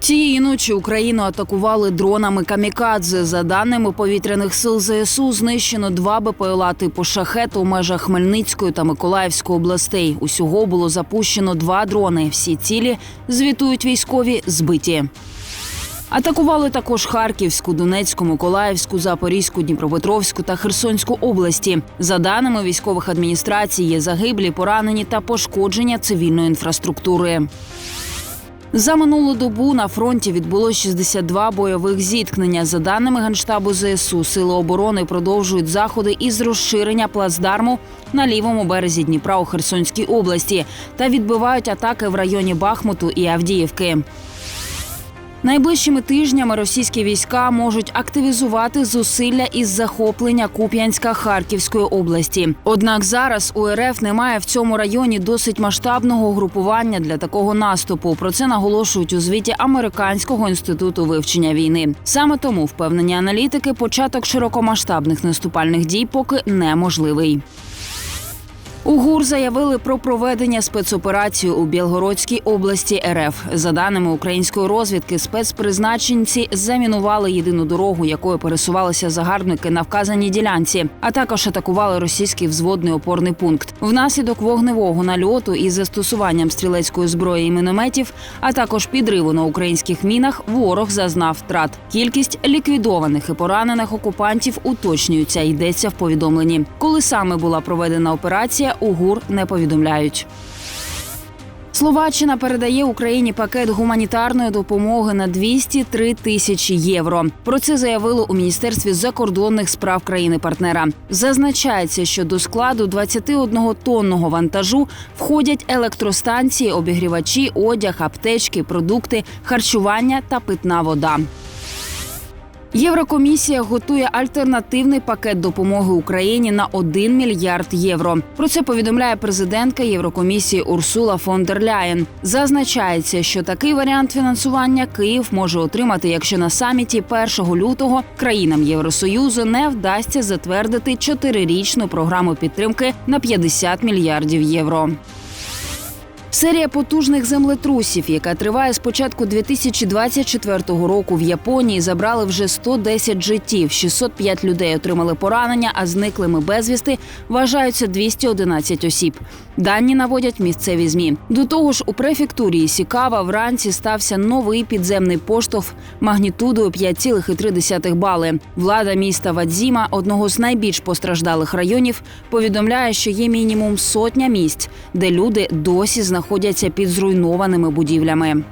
Цієї ночі Україну атакували дронами камікадзе. За даними повітряних сил ЗСУ, знищено два БПЛА типу шахет у межах Хмельницької та Миколаївської областей. Усього було запущено два дрони. Всі цілі звітують військові збиті. Атакували також Харківську, Донецьку, Миколаївську, Запорізьку, Дніпропетровську та Херсонську області. За даними військових адміністрацій, є загиблі, поранені та пошкодження цивільної інфраструктури. За минулу добу на фронті відбулось 62 бойових зіткнення. За даними генштабу ЗСУ, сили оборони продовжують заходи із розширення плацдарму на лівому березі Дніпра у Херсонській області та відбивають атаки в районі Бахмуту і Авдіївки. Найближчими тижнями російські війська можуть активізувати зусилля із захоплення Куп'янська Харківської області. Однак зараз у РФ немає в цьому районі досить масштабного групування для такого наступу. Про це наголошують у звіті Американського інституту вивчення війни. Саме тому впевнені аналітики, початок широкомасштабних наступальних дій поки неможливий. У ГУР заявили про проведення спецоперації у Білгородській області РФ. За даними української розвідки, спецпризначенці замінували єдину дорогу, якою пересувалися загарбники на вказаній ділянці, а також атакували російський взводний опорний пункт. Внаслідок вогневого нальоту із застосуванням стрілецької зброї і мінометів, а також підриву на українських мінах, ворог зазнав втрат. Кількість ліквідованих і поранених окупантів уточнюється. Йдеться в повідомленні. Коли саме була проведена операція, у ГУР не повідомляють. Словаччина передає Україні пакет гуманітарної допомоги на 203 тисячі євро. Про це заявили у міністерстві закордонних справ країни-партнера. Зазначається, що до складу 21-тонного вантажу входять електростанції, обігрівачі, одяг, аптечки, продукти, харчування та питна вода. Єврокомісія готує альтернативний пакет допомоги Україні на 1 мільярд євро. Про це повідомляє президентка Єврокомісії Урсула фон дер Ляєн. Зазначається, що такий варіант фінансування Київ може отримати, якщо на саміті 1 лютого країнам Євросоюзу не вдасться затвердити чотирирічну програму підтримки на 50 мільярдів євро. Серія потужних землетрусів, яка триває з початку 2024 року в Японії, забрали вже 110 життів. 605 людей отримали поранення, а зниклими безвісти вважаються 211 осіб. Дані наводять місцеві змі. До того ж, у префектурі Ісікава вранці стався новий підземний поштовх магнітудою 5,3 бали. Влада міста Вадзіма, одного з найбільш постраждалих районів, повідомляє, що є мінімум сотня місць, де люди досі знаходяться під зруйнованими будівлями.